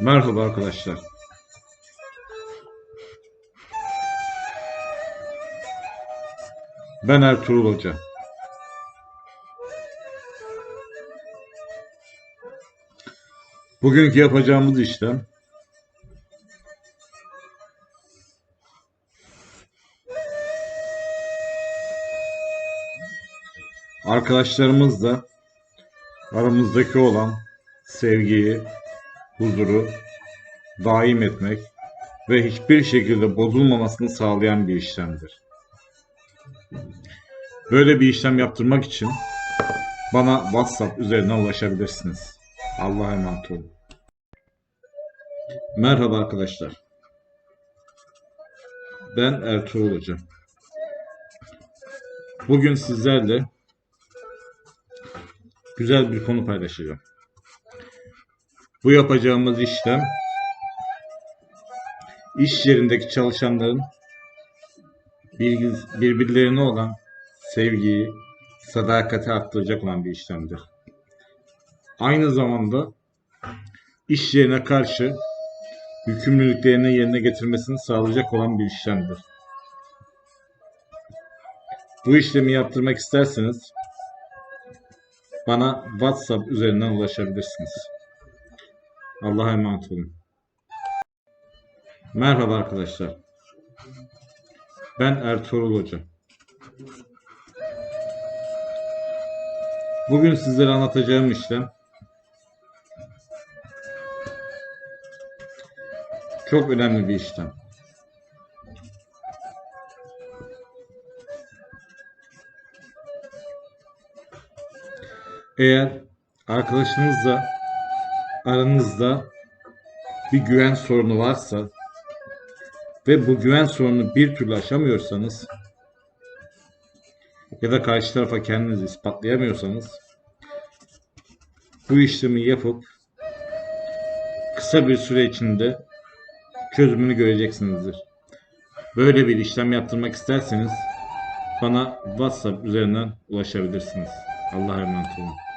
Merhaba arkadaşlar. Ben Ertuğrul Hoca. Bugünkü yapacağımız işlem arkadaşlarımızla aramızdaki olan sevgiyi, huzuru daim etmek ve hiçbir şekilde bozulmamasını sağlayan bir işlemdir. Böyle bir işlem yaptırmak için bana WhatsApp üzerinden ulaşabilirsiniz. Allah'a emanet olun. Merhaba arkadaşlar. Ben Ertuğrul Hoca. Bugün sizlerle güzel bir konu paylaşacağım. Bu yapacağımız işlem iş yerindeki çalışanların birbirlerine olan sevgiyi, sadakati arttıracak olan bir işlemdir. Aynı zamanda iş yerine karşı yükümlülüklerini yerine getirmesini sağlayacak olan bir işlemdir. Bu işlemi yaptırmak isterseniz bana WhatsApp üzerinden ulaşabilirsiniz. Allah'a emanet olun. Merhaba arkadaşlar. Ben Ertuğrul Hoca. Bugün sizlere anlatacağım işlem çok önemli bir işlem. Eğer arkadaşınızla aranızda bir güven sorunu varsa ve bu güven sorununu bir türlü aşamıyorsanız ya da karşı tarafa kendinizi ispatlayamıyorsanız bu işlemi yapıp kısa bir süre içinde çözümünü göreceksinizdir. Böyle bir işlem yaptırmak isterseniz bana WhatsApp üzerinden ulaşabilirsiniz. Allah'a emanet olun.